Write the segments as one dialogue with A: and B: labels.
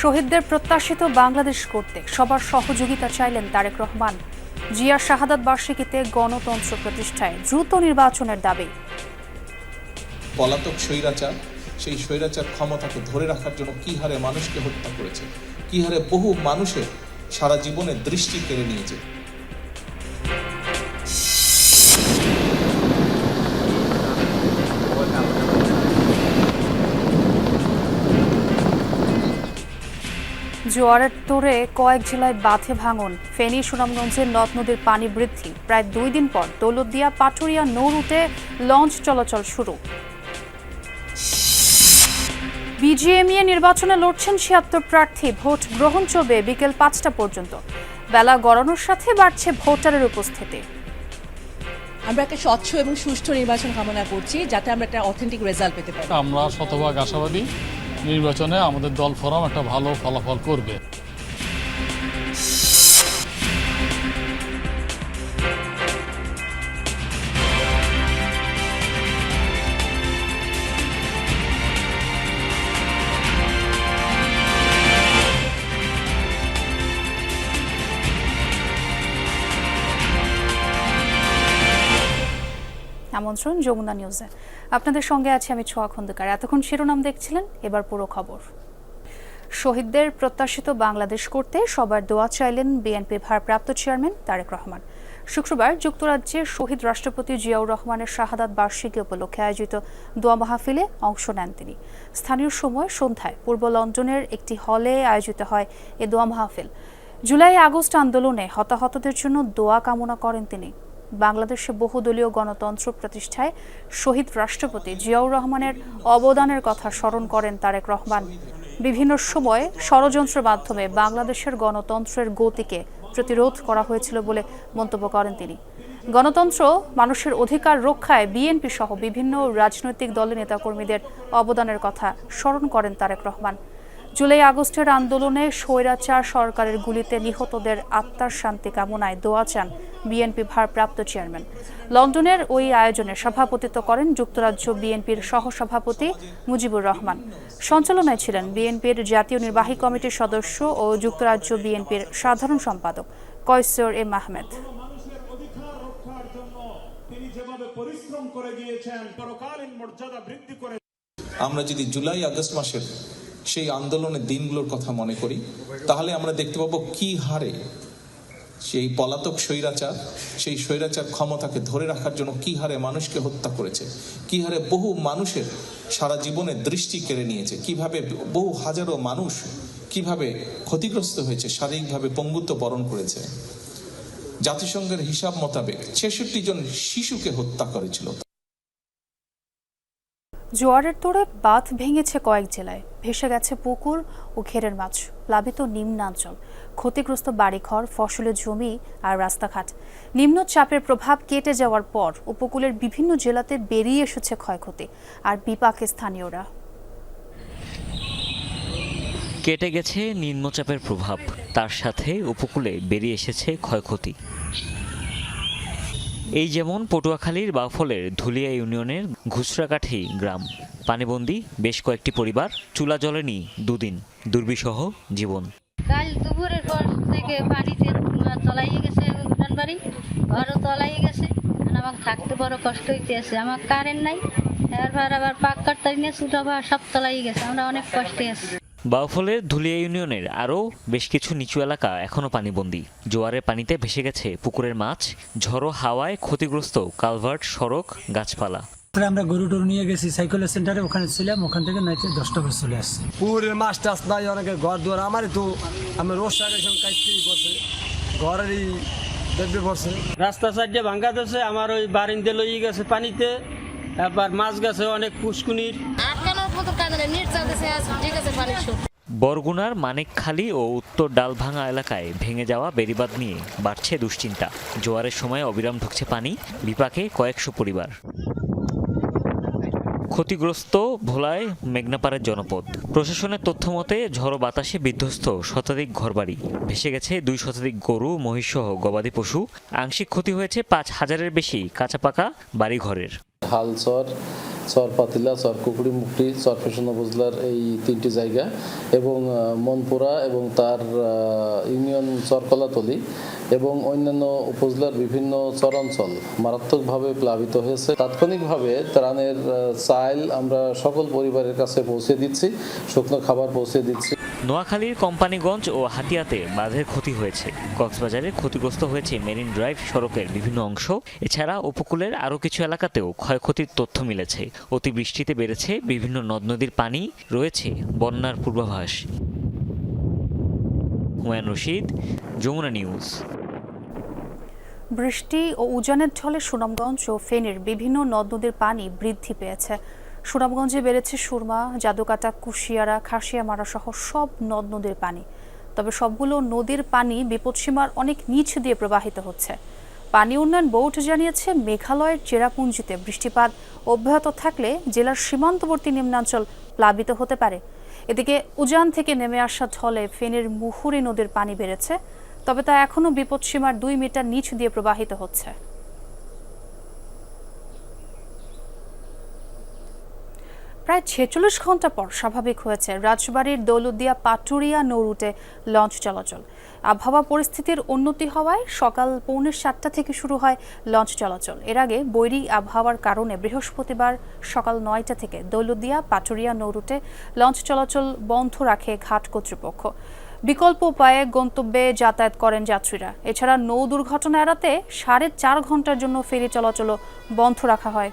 A: শহীদদের প্রত্যাশিত বাংলাদেশ করতে সবার সহযোগিতা চাইলেন তারেক রহমান। জিয়া শাহাদাত বার্ষিকীতে গণতন্ত্র প্রতিষ্ঠায় দ্রুত নির্বাচনের দাবি।
B: পলাতক স্বৈরাচার, সেই স্বৈরাচার ক্ষমতাকে ধরে রাখার জন্য কি হারে মানুষকে হত্যা করেছে, কি হারে বহু মানুষের সারা জীবনের দৃষ্টি কেড়ে নিয়েছে।
A: জোয়ারের তোরে কয়েক জেলায় বাঁধে ভাঙন। ফেনী সুনামগঞ্জের নদ নদীর পানি বৃদ্ধি। প্রায় দুই দিন পর দৌলতদিয়া পাটুরিয়া নৌ রুটে লঞ্চ চলাচল শুরু। বিজিএমইএ নির্বাচনে লড়ছেন ছিয়াত্তর প্রার্থী। ভোট গ্রহণ চলবে বিকেল পাঁচটা পর্যন্ত। বেলা গড়ানোর সাথে বাড়ছে ভোটারের উপস্থিতি।
C: আমরা একটা স্বচ্ছ এবং সুষ্ঠু নির্বাচন কামনা করছি যাতে আমরা একটা অথেন্টিক রেজাল্ট পেতে পারি।
D: আমরা শতভাগ আশাবাদী। নির্বাচনে আমাদের দল ফোরাম একটা ভালো ফলাফল করবে।
A: আমন্ত্রণ যমুনা নিউজে। আপনাদের সঙ্গে আছি আমি ছোয়া খন্দকার। এতক্ষণ শিরোনাম দেখছিলেন, এবার পুরো খবর। শহীদদের প্রত্যাশিত বাংলাদেশ করতে সবার দোয়া চাইলেন বিএনপির ভারপ্রাপ্ত চেয়ারম্যান তারেক রহমান। শুক্রবার যুক্তরাজ্যের শহীদ রাষ্ট্রপতি জিয়াউর রহমানের শাহাদাত বার্ষিকী উপলক্ষে আয়োজিত দোয়া মাহফিলে অংশ নেন তিনি। স্থানীয় সময় সন্ধ্যায় পূর্ব লন্ডনের একটি হলে আয়োজিত হয় এ দোয়া মাহফিল। জুলাই আগস্ট আন্দোলনে হতাহতদের জন্য দোয়া কামনা করেন তিনি। বাংলাদেশে বহুদলীয় গণতন্ত্র প্রতিষ্ঠায় শহীদ রাষ্ট্রপতি জিয়াউর রহমানের অবদানের কথা স্মরণ করেন তারেক রহমান। বিভিন্ন সময়ে ষড়যন্ত্রের মাধ্যমে বাংলাদেশের গণতন্ত্রের গতিকে প্রতিরোধ করা হয়েছিল বলে মন্তব্য করেন তিনি। গণতন্ত্র মানুষের অধিকার রক্ষায় বিএনপি সহ বিভিন্ন রাজনৈতিক দলের নেতাকর্মীদের অবদানের কথা স্মরণ করেন তারেক রহমান। জুলাই আগস্টের আন্দোলনে স্বৈরাচার সরকারের গুলিতে নিহতদের আত্মার শান্তি কামনায় দোয়া চান বিএনপি ভারপ্রাপ্ত চেয়ারম্যান। লন্ডনের ওই আয়োজনে সভাপতিত্ব করেন যুক্তরাজ্য বিএনপির সহসভাপতি মুজিবুর রহমান। সঞ্চালনায় ছিলেন বিএনপির জাতীয় নির্বাহী কমিটির সদস্য ও যুক্তরাজ্য বিএনপির সাধারণ সম্পাদক কয়সর এম আহমেদ।
B: আমরা যদি জুলাই আগস্ট মাসের সেই আন্দোলনের দিনগুলোর কথা মনে করি, তাহলে আমরা দেখতে পাবো কি হারে সেই পলাতক স্বৈরাচার, সেই স্বৈরাচার ক্ষমতাকে ধরে রাখার জন্য কি হারে মানুষকে হত্যা করেছে, কি হারে বহু মানুষের সারা জীবনের দৃষ্টি কেড়ে নিয়েছে, কীভাবে বহু হাজারো মানুষ কীভাবে ক্ষতিগ্রস্ত হয়েছে, শারীরিকভাবে পঙ্গুত্ব বরণ করেছে। জাতিসংঘের হিসাব মোতাবেক ছেষট্টি জন শিশুকে হত্যা করেছিল।
A: জোয়ারের তোড়ে বাঁধ ভেঙেছে কয়েক জেলায়। ভেসে গেছে পুকুর ও ঘেরের মাছ, প্লাবিত নিম্নাঞ্চল, ক্ষতিগ্রস্ত বাড়িঘর, ফসলের জমি আর রাস্তাঘাট। নিম্নচাপের প্রভাব কেটে যাওয়ার পর উপকূলের বিভিন্ন জেলাতে বেরিয়ে এসেছে ক্ষয়ক্ষতি, আর বিপাকে স্থানীয়রা।
E: কেটে গেছে নিম্নচাপের প্রভাব, তার সাথে উপকূলে বেরিয়ে এসেছে ক্ষয়ক্ষতি। এই যেমন পটুয়াখালীর বাউফলের ধুলিয়া ইউনিয়নের ঘুষরাকাঠি গ্রাম। পানিবন্দি, বেশ কয়েকটি পরিবার, চুলা জ্বলেনি দুদিন, দুর্বিষহ জীবন।
F: কাল দুপুরের পর থেকে পানিতে তলাইয়ে গেছে উঠান বাড়ি, ঘরও তলাইয়ে গেছে আমাকে থাকতে বড় কষ্ট হইতে আছে, আমার কারেন্ট নাই, এরপর আবার পাক কাটতে নিয়ে বা সব তলাইয়ে গেছে, আমরা অনেক কষ্টে আছি।
E: বাউফলের ধুলিয়া ইউনিয়নের আরও বেশ কিছু নিচু এলাকা এখনও পানিবন্দী। জোয়ারের পানিতে ভেসে গেছে পুকুরের মাছ ঝড়ো হাওয়ায় ক্ষতিগ্রস্ত কালভার্ট সড়ক গাছপালা।
G: তারপরে আমরা গরু টরু নিয়ে গেছি সাইকেলের সেন্টারে ওখানে ছিলাম ওখান থেকে নাইতে দশটা বাজে চলে আসছি।
H: পুকুরের মাছ টাছ নাই অনেকের ঘর দুয়ার আমারই তো আমি রোজ সব কাজতেই করছে ঘরেরই দেখবে পড়ছে
I: রাস্তা সাইডে ভাঙ্গা দিয়েছে আমার ওই বারিন্দে লই গেছে পানিতে এবার মাছ গেছে অনেক পুষ্কুনির।
E: বরগুনার মানিকখালী ও উত্তর ডালভাঙা এলাকায় ভেঙে যাওয়া বেড়িবাঁধ নিয়ে বাড়ছে দুশ্চিন্তা। জোয়ারের সময় অবিরাম ঢুকছে পানি, বিপাকে কয়েকশো পরিবার। ক্ষতিগ্রস্ত ভোলায় মেঘনাপাড়ের জনপদ। প্রশাসনের তথ্য মতে, ঝড়ো বাতাসে বিধ্বস্ত শতাধিক ঘরবাড়ি। ভেসে গেছে দুই শতাধিক গরু, মহিষসহ গবাদি পশু। আংশিক ক্ষতি হয়েছে পাঁচ হাজারের বেশি কাঁচা পাকা বাড়িঘরের।
J: হালচর চর চর পাতিলা, চর কুকুরি মুকটি চর ফেশন উপজেলার এই তিনটি জায়গা এবং মনপুরা এবং তার ইউনিয়ন চরকলাতলি এবং অন্যান্য উপজেলার বিভিন্ন চরাঞ্চল মারাত্মকভাবে প্লাবিত হয়েছে। তাৎক্ষণিকভাবে ত্রাণের চাইল আমরা সকল পরিবারের কাছে পৌঁছে দিচ্ছি, শুকনো খাবার পৌঁছে দিচ্ছি।
E: নোয়াখালীর কোম্পানিগঞ্জ ও হাতিয়াতে বাঁধের ক্ষতি হয়েছে। কক্সবাজারে ক্ষতিগ্রস্ত হয়েছে মেরিন ড্রাইভ সড়কের বিভিন্ন অংশ। এছাড়া উপকূলের আরও কিছু এলাকাতেও ক্ষয়ক্ষতির তথ্য মিলেছে। অতিবৃষ্টিতে বেড়েছে বিভিন্ন নদ নদীর পানি। রয়েছে বন্যার পূর্বাভাস। হুমায়ুন রশিদ, যমুনা নিউজ।
A: বৃষ্টি ও উজানের ঢলে সুনামগঞ্জ ও ফেনীর বিভিন্ন নদ নদীর পানি বৃদ্ধি পেয়েছে। সুনামগঞ্জে বেড়েছে সুরমা, জাদুকাটা, কুশিয়ারা, খাসিয়ামারা সহ সব নদ নদীর পানি। তবে সবগুলো নদীর পানি বিপদসীমার অনেক নিচ দিয়ে প্রবাহিত হচ্ছে। পানি উন্নয়ন বোর্ড জানিয়েছে, মেঘালয়ের চেরাপুঞ্জিতে বৃষ্টিপাত অব্যাহত থাকলে জেলার সীমান্তবর্তী নিম্নাঞ্চল প্লাবিত হতে পারে। এদিকে উজান থেকে নেমে আসা ঢলে ফেনের মুহুরী নদীর পানি বেড়েছে, তবে তা এখনও বিপদসীমার দুই মিটার নিচ দিয়ে প্রবাহিত হচ্ছে। প্রায় ছেচল্লিশ ঘণ্টা পর স্বাভাবিক হয়েছে। রাজবাড়ির দৌলতদিয়া পাটুরিয়া নৌরুটে লঞ্চ চলাচল। আবহাওয়া পরিস্থিতির উন্নতি হওয়ায় সকাল পৌনে সাতটা থেকে শুরু হয় লঞ্চ চলাচল। এর আগে বৈরী আবহাওয়ার কারণে বৃহস্পতিবার সকাল নয়টা থেকে দৌলতদিয়া পাটুরিয়া নৌরুটে লঞ্চ চলাচল বন্ধ রাখে ঘাট কর্তৃপক্ষ। বিকল্প উপায়ে গন্তব্যে যাতায়াত করেন যাত্রীরা। এছাড়া নৌ দুর্ঘটনা এড়াতে সাড়ে চার ঘণ্টার জন্য ফেরি চলাচলও বন্ধ রাখা হয়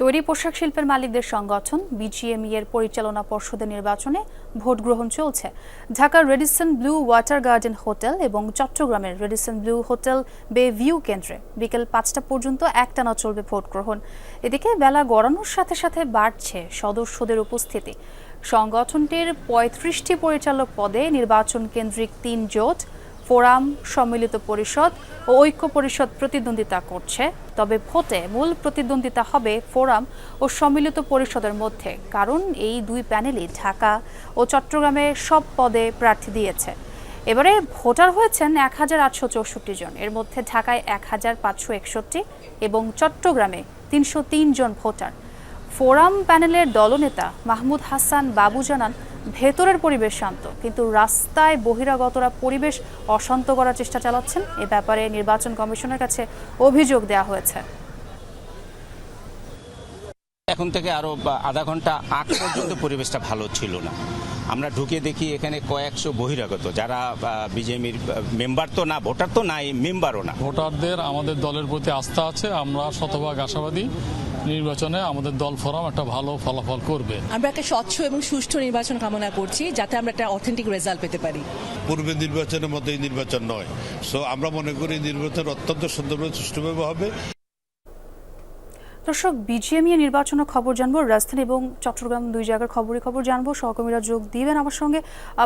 A: তৈরি পোশাক শিল্পের মালিকদের সংগঠন বিজিএমই এর পরিচালনা পর্ষদের নির্বাচনে ভোট গ্রহণ চলছে। ঢাকার Radisson Blu Water Garden hotel এবং চট্টগ্রামের Radisson Blu hotel Bay View কেন্দ্রে বিকেল পাঁচটা পর্যন্ত একটানা চলবে ভোট গ্রহণ এদিকে বেলা গড়ানোর সাথে সাথে বাড়ছে সদস্যদের উপস্থিতি। সংগঠনটির পঁয়ত্রিশটি পরিচালক পদে নির্বাচন কেন্দ্রিক তিন জোট ফোরাম, সম্মিলিত পরিষদ ও ঐক্য পরিষদ প্রতিদ্বন্দ্বিতা করছে। তবে ভোটে মূল প্রতিদ্বন্দ্বিতা হবে ফোরাম ও সম্মিলিত পরিষদের মধ্যে, কারণ এই দুই প্যানেলই ঢাকা ও চট্টগ্রামে সব পদে প্রার্থী দিয়েছে। এবারে ভোটার হয়েছেন এক হাজার আটশো চৌষট্টি জন। এর মধ্যে ঢাকায় এক হাজার পাঁচশো একষট্টি এবং চট্টগ্রামে তিনশো তিন জন ভোটার। ফোরাম প্যানেলের দলনেতা মাহমুদ হাসান বাবু জানান ভেতরের পরিবেশ শান্ত কিন্তু রাস্তায় বহিরাগতরা পরিবেশ অশান্ত করার চেষ্টা চালাচ্ছেন। এ ব্যাপারে নির্বাচন কমিশনের কাছে অভিযোগ দেওয়া হয়েছে।
K: এখন থেকে আরও আধা ঘণ্টা আগ পর্যন্ত পরিবেশটা ভালো ছিল না। আমরা ঢুকে দেখি এখানে কয়েকশো বহিরাগত যারা বিজেপির মেম্বার তো না ভোটার তো নাই মেম্বারও না।
D: ভোটারদের আমাদের দলের প্রতি আস্থা আছে আমরা শতভাগ আশাবাদী। নির্বাচনে আমাদের দল ফোরাম একটা ভালো ফলাফল করবে।
C: আমরা একটা স্বচ্ছ এবং সুষ্ঠু নির্বাচন কামনা করছি যাতে আমরা একটা অথেন্টিক রেজাল্ট পেতে পারি।
L: পূর্বে নির্বাচনের মতো এই নির্বাচন নয়। সো আমরা মনে করি নির্বাচন অত্যন্ত সুন্দরভাবে সুষ্ঠুভাবে হবে।
A: দর্শক বিজিএমই এর নির্বাচনের খবর জানব রাজধানী এবং চট্টগ্রাম দুই জায়গার খবরই খবর জানব। সহকর্মীরা যোগ দিবেন আমার সঙ্গে।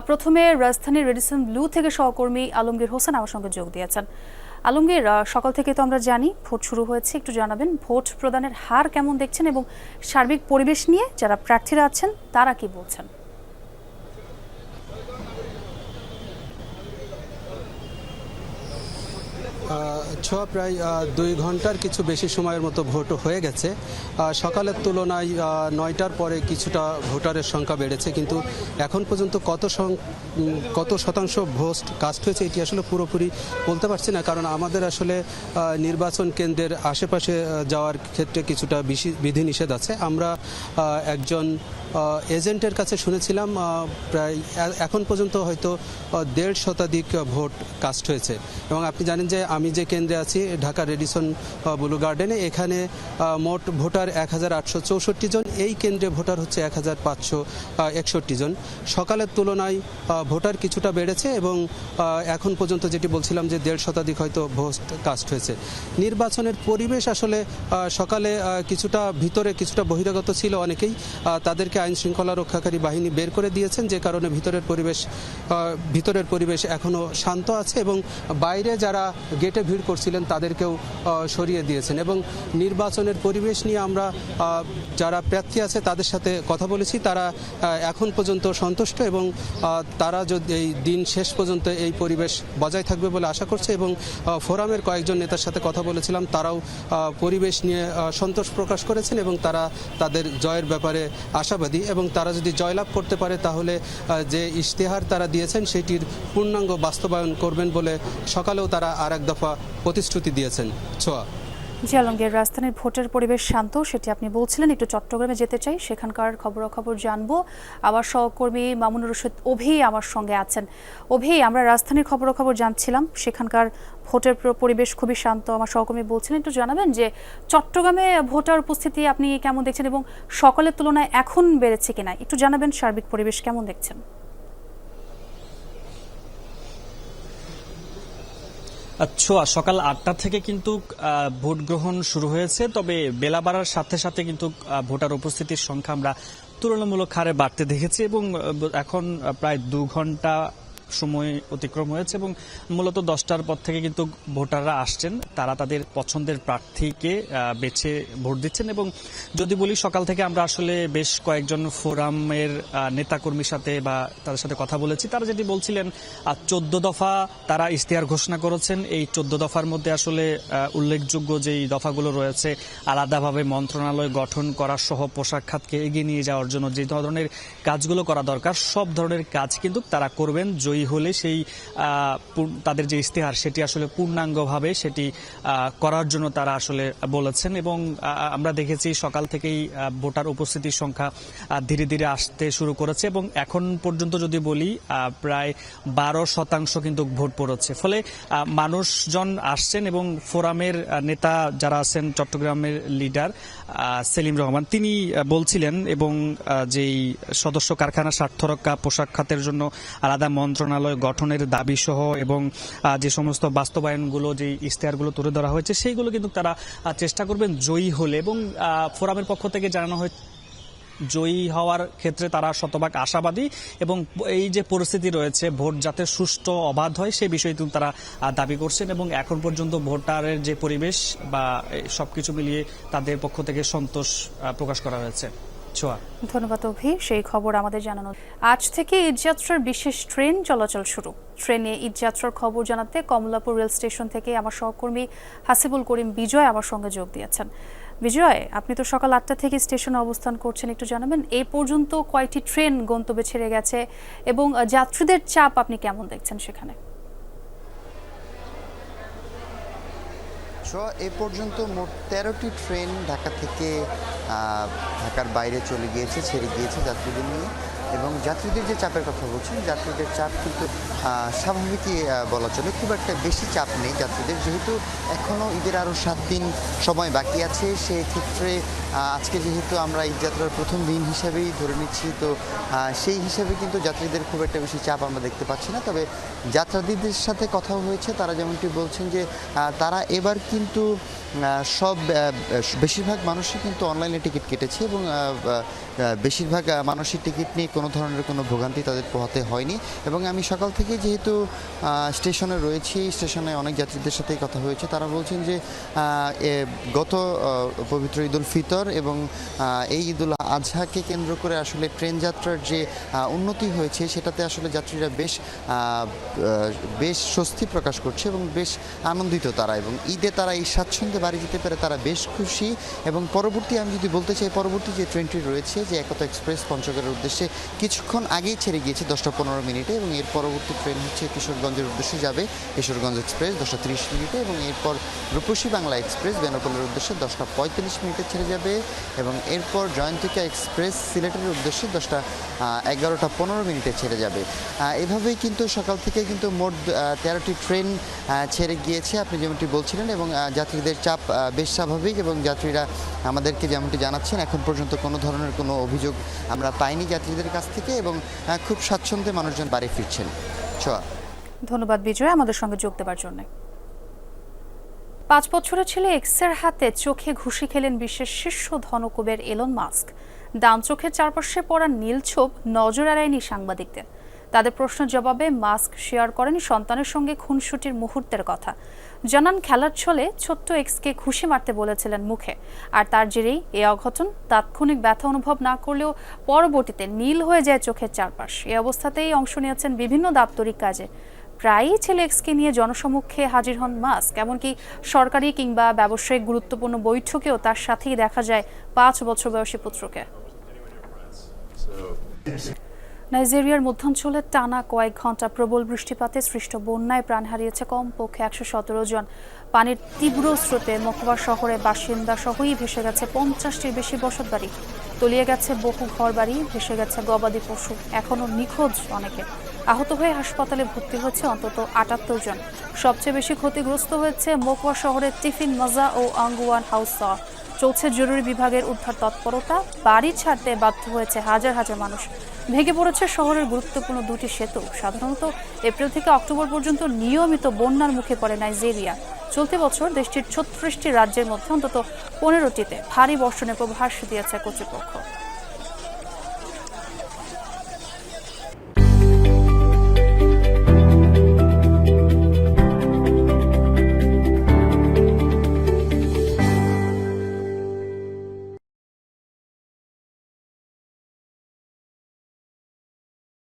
A: প্রথমে রাজধানীর রেডিসন ব্লু থেকে সহকর্মী আলমগীর হোসেন আমার সঙ্গে যোগ দিয়েছেন। আলমগীর সকাল থেকে তো আমরা জানি ভোট শুরু হয়েছে, একটু জানাবেন, ভোট প্রদানের হার কেমন দেখছেন এবং সার্বিক পরিবেশ নিয়ে যারা প্রার্থীরা আছেন, তারা কি বলছেন?
M: ছোঁয়া প্রায় দুই ঘণ্টার কিছু বেশি সময়ের মতো ভোট হয়ে গেছে। সকালের তুলনায় নয়টার পরে কিছুটা ভোটারের সংখ্যা বেড়েছে, কিন্তু এখন পর্যন্ত কত কত শতাংশ ভোট কাস্ট হয়েছে এটি আসলে পুরোপুরি বলতে পারছি না, কারণ আমাদের আসলে নির্বাচন কেন্দ্রের আশেপাশে যাওয়ার ক্ষেত্রে কিছুটা বিশি- বিধিনিষেধ আছে। আমরা একজন এজেন্টের কাছে শুনেছিলাম প্রায় এখন পর্যন্ত হয়তো দেড় শতাধিক ভোট কাস্ট হয়েছে। এবং আপনি জানেন যে আমি যে কেন্দ্রে আছি ঢাকা রেডিসন ব্লু গার্ডেনে, এখানে মোট ভোটার এক হাজার আটশো চৌষট্টি জন, এই কেন্দ্রে ভোটার হচ্ছে এক হাজার পাঁচশো একষট্টি জন। সকালের তুলনায় ভোটার কিছুটা বেড়েছে এবং এখন পর্যন্ত যেটি বলছিলাম যে দেড় শতাধিক হয়তো ভোট কাস্ট হয়েছে। নির্বাচনের পরিবেশ আসলে সকালে কিছুটা ভিতরে কিছুটা বহিরাগত ছিল অনেকেই তাদেরকে আইন শৃঙ্খলা রক্ষাকারী বাহিনী বের করে দিয়েছেন, যে কারণে ভিতরের পরিবেশ ভিতরের পরিবেশ এখনও শান্ত আছে এবং বাইরে যারা গেট ভিড় করছিলেন তাদেরকেও সরিয়ে দিয়েছেন। এবং নির্বাচনের পরিবেশ নিয়ে আমরা যারা প্রার্থী আছে তাদের সাথে কথা বলেছি। তারা এখন পর্যন্ত সন্তুষ্ট এবং তারা যদি এই দিন শেষ পর্যন্ত এই পরিবেশ বজায় থাকবে বলে আশা করছে এবং ফোরামের কয়েকজন নেতার সাথে কথা বলেছিলাম, তারাও পরিবেশ নিয়ে সন্তোষ প্রকাশ করেছেন এবং তারা তাদের জয়ের ব্যাপারে আশাবাদী। এবং তারা যদি জয়লাভ করতে পারে তাহলে যে ইশতেহার তারা দিয়েছেন সেটির পূর্ণাঙ্গ বাস্তবায়ন করবেন বলে সকালেও তারা আর এক দফা প্রতিশ্রুতি দিয়েছেন। ছোয়া।
A: জি আলমগীর রাজধানীর ভোটের পরিবেশ শান্ত, সেটি আপনি বলছিলেন, একটু চট্টগ্রামে যেতে চাই, সেখানকার খবরাখবর জানব। আমার সহকর্মী মামুনুর রশিদ অভি আমার সঙ্গে আছেন। অভি, আমরা রাজধানীর খবরাখবর জানছিলাম, সেখানকার ভোটের পরিবেশ খুবই শান্ত। আমার সহকর্মী বলছিলেন, একটু জানাবেন যে চট্টগ্রামে ভোটার উপস্থিতি আপনি কেমন দেখছেন এবং সকালের তুলনায় এখন বেড়েছে কিনা? একটু জানাবেন সার্বিক পরিবেশ কেমন দেখছেন?
N: ছোয়া সকাল আটটা থেকে কিন্তু ভোট গ্রহণ শুরু হয়েছে, তবে বেলা বাড়ার সাথে সাথে কিন্তু ভোটার উপস্থিতির সংখ্যা আমরা তুলনামূলক হারে বাড়তে দেখেছি এবং এখন প্রায় দু ঘণ্টা সময় অতিক্রম হয়েছে এবং মূলত দশটার পর থেকে কিন্তু ভোটাররা আসছেন। তারা তাদের পছন্দের প্রার্থীকে বেছে ভোট দিচ্ছেন এবং যদি বলি সকাল থেকে আমরা আসলে বেশ কয়েকজন ফোরামের নেতাকর্মীর সাথে বা তাদের সাথে কথা বলেছি। তারা যেটি বলছিলেন চোদ্দ দফা তারা ইশতেহার ঘোষণা করেছেন। এই চোদ্দ দফার মধ্যে আসলে উল্লেখযোগ্য যেই দফাগুলো রয়েছে, আলাদাভাবে মন্ত্রণালয় গঠন করা সহ পোশাক খাতকে এগিয়ে নিয়ে যাওয়ার জন্য যে ধরনের কাজগুলো করা দরকার, সব ধরনের কাজ কিন্তু তারা করবেন। জয়ী হলে সেই তাদের যে ইশতেহার, সেটি আসলে পূর্ণাঙ্গভাবে সেটি করার জন্য তারা আসলে বলেছেন এবং আমরা দেখেছি সকাল থেকেই ভোটার উপস্থিতির সংখ্যা ধীরে ধীরে আসতে শুরু করেছে এবং এখন পর্যন্ত যদি বলি প্রায় বারো শতাংশ কিন্তু ভোট পড়েছে। ফলে মানুষজন আসছেন এবং ফোরামের নেতা যারা আছেন, চট্টগ্রামের লিডার সেলিম রহমান। তিনি বলছিলেন এবং যেই সদস্য কারখানা, স্বার্থরক্ষা, পোশাক খাতের জন্য আলাদা মন্ত্রণালয় গঠনের দাবি সহ এবং যে সমস্ত বাস্তবায়নগুলো যে ইশতেহারগুলো তুলে ধরা হয়েছে, সেইগুলো কিন্তু তারা চেষ্টা করবেন জয়ী হলে এবং ফোরামের পক্ষ থেকে জানানো হয়েছে জয়ী হওয়ার ক্ষেত্রে তারা শতভাগ আশাবাদী এবং এই যে পরিস্থিতি রয়েছে, ভোট যাতে সুষ্ঠু অবাধ হয় সেই বিষয়ে কিন্তু তারা দাবি করছেন এবং এখন পর্যন্ত ভোটারের যে পরিবেশ বা সবকিছু মিলিয়ে তাদের পক্ষ থেকে সন্তোষ প্রকাশ করা হয়েছে।
A: ধন্যবাদ অভি, সেই খবর আমাদের জানানো। আজ থেকে ঈদযাত্রার বিশেষ ট্রেন চলাচল শুরু। ট্রেনে ঈদযাত্রার খবর জানাতে কমলাপুর রেল স্টেশন থেকে আমার সহকর্মী হাসিবুল করিম বিজয় আমার সঙ্গে যোগ দিয়েছেন। বিজয়, আপনি তো সকাল আটটা থেকে স্টেশনে অবস্থান করছেন, একটু জানাবেন এই পর্যন্ত কয়টি ট্রেন গন্তব্যে ছেড়ে গেছে এবং যাত্রীদের চাপ আপনি কেমন দেখছেন সেখানে?
O: এ পর্যন্ত মোট তেরোটি ট্রেন ঢাকা থেকে ঢাকার বাইরে চলে গিয়েছে, ছেড়ে গিয়েছে যাত্রীদের নিয়ে। এবং যাত্রীদের যে চাপের কথা বলছেন যাত্রীদের চাপ কিন্তু স্বাভাবিকই বলা চলে খুব একটা বেশি চাপ নেই যাত্রীদের। যেহেতু এখনও ঈদের আরও সাত দিন সময় বাকি আছে সেক্ষেত্রে আজকে যেহেতু আমরা ঈদ যাত্রার প্রথম দিন হিসাবেই ধরে নিচ্ছি তো সেই হিসাবে কিন্তু যাত্রীদের খুব একটা বেশি চাপ আমরা দেখতে পাচ্ছি না। তবে যাত্রাদীদের সাথে কথা হয়েছে তারা যেমনটি বলছেন যে তারা এবার কিন্তু সব বেশিরভাগ মানুষই কিন্তু অনলাইনে টিকিট কেটেছে এবং বেশিরভাগ আহ, মানুষই টিকিট নিয়ে কোনো ধরনের কোনো ভোগান্তি তাদের পোহাতে হয়নি। এবং আমি সকাল থেকে যেহেতু স্টেশনে রয়েছি, স্টেশনে অনেক যাত্রীদের সাথেই কথা হয়েছে, তারা বলছেন যে গত পবিত্র ঈদুল ফিতর এবং এই ঈদ উল আজহাকে কেন্দ্র করে আসলে ট্রেন যাত্রার যে উন্নতি হয়েছে, সেটাতে আসলে যাত্রীরা বেশ বেশ স্বস্তি প্রকাশ করছে এবং বেশ আনন্দিত তারা এবং ঈদে তারা এই স্বাচ্ছন্দ্যে বাড়ি যেতে পারে তারা বেশ খুশি। এবং পরবর্তী আমি যদি বলতে চাই, পরবর্তী যে ট্রেনটি রয়েছে, যে একতা এক্সপ্রেস পঞ্চগড়ের উদ্দেশ্যে কিছুক্ষণ আগেই ছেড়ে গিয়েছে দশটা পনেরো মিনিটে এবং এর পরবর্তী ট্রেন হচ্ছে কিশোরগঞ্জের উদ্দেশ্যে যাবে কিশোরগঞ্জ এক্সপ্রেস, দশটা তিরিশ মিনিটে এবং এরপর রূপসী বাংলা এক্সপ্রেস বেনাপোলের উদ্দেশ্যে দশটা পঁয়তাল্লিশ মিনিটে ছেড়ে যাবে এবং এরপর জয়ন্তিকা এক্সপ্রেস সিলেটের উদ্দেশ্যে দশটা এগারোটা পনেরো মিনিটে ছেড়ে যাবে। এভাবেই কিন্তু সকাল থেকে কিন্তু মোট তেরোটি ট্রেন ছেড়ে গিয়েছে, আপনি যেমনটি বলছিলেন এবং যাত্রীদের চাপ বেশ স্বাভাবিক এবং যাত্রীরা আমাদেরকে যেমনটি জানাচ্ছেন, এখন পর্যন্ত কোনো ধরনের কোনো অভিযোগ আমরা পাইনি যাত্রীদের কাছ থেকে এবং খুব স্বাচ্ছন্দ্যে মানুষজন বাড়ি ফিরছেন।
A: ধন্যবাদ বিজয় আমাদের সঙ্গে যোগ দেওয়ার জন্য। পাঁচ বছরের ছেলে এক্সের হাতে চোখে ঘুষি খেলেন বিশ্বের শীর্ষ ধনকুবের এলন মাস্ক। ডান চোখের চারপাশে পড়া নীল ছোপ নজর এড়ায়নি সাংবাদিকদের। তাদের প্রশ্নের জবাবে মাস্ক শেয়ার করেন সন্তানের সঙ্গে খুনসুটির মুহূর্তের কথা। জানান, খেলার ছলে ছোট্ট এক্সকে ঘুষি মারতে বলেছিলেন মুখে। আর তার জেরেই এই অঘটন তাৎক্ষণিক ব্যথা অনুভব না করলেও পরবর্তীতে নীল হয়ে যায় চোখের চারপাশ। এই অবস্থাতেই অংশ নিয়েছেন বিভিন্ন দাপ্তরিক কাজে। প্রায়ই ছেলে এক্সকে নিয়ে জনসমক্ষে হাজির হন মাস্ক, এমনকি সরকারি কিংবা ব্যবসায়িক গুরুত্বপূর্ণ বৈঠকেও তার সাথেই দেখা যায় পাঁচ বছর বয়সী পুত্রকে। নাইজেরিয়ার মধ্যাঞ্চলে টানা কয়েক ঘণ্টা প্রবল বৃষ্টিপাতে সৃষ্ট বন্যায় প্রাণ হারিয়েছে কমপক্ষে একশো সতেরো জন। পানির তীব্র স্রোতে মকবা শহরে বাসিন্দা সহই ভেসে গেছে পঞ্চাশটির বেশি বসত বাড়ি তলিয়ে গেছে বহু ঘরবাড়ি, ভেসে গেছে গবাদি পশু, এখনও নিখোঁজ অনেকে। আহত হয়ে হাসপাতালে ভর্তি হয়েছে অন্তত আটাত্তর জন। সবচেয়ে বেশি ক্ষতিগ্রস্ত হয়েছে মকওয়া শহরের টিফিন মজা ও আঙ্গুয়ান হাউস চলছে জরুরি বিভাগের উদ্ধার তৎপরতা। বাড়ি ছাড়তে বাধ্য হয়েছে হাজার হাজার মানুষ। ভেঙে পড়েছে শহরের গুরুত্বপূর্ণ দুটি সেতু। সাধারণত এপ্রিল থেকে অক্টোবর পর্যন্ত নিয়মিত বন্যার মুখে পড়ে নাইজেরিয়া। চলতি বছর দেশটির ছত্রিশটি রাজ্যের মধ্যে অন্তত পনেরোটিতে ভারী বর্ষণের প্রভাস দিয়েছে কর্তৃপক্ষ।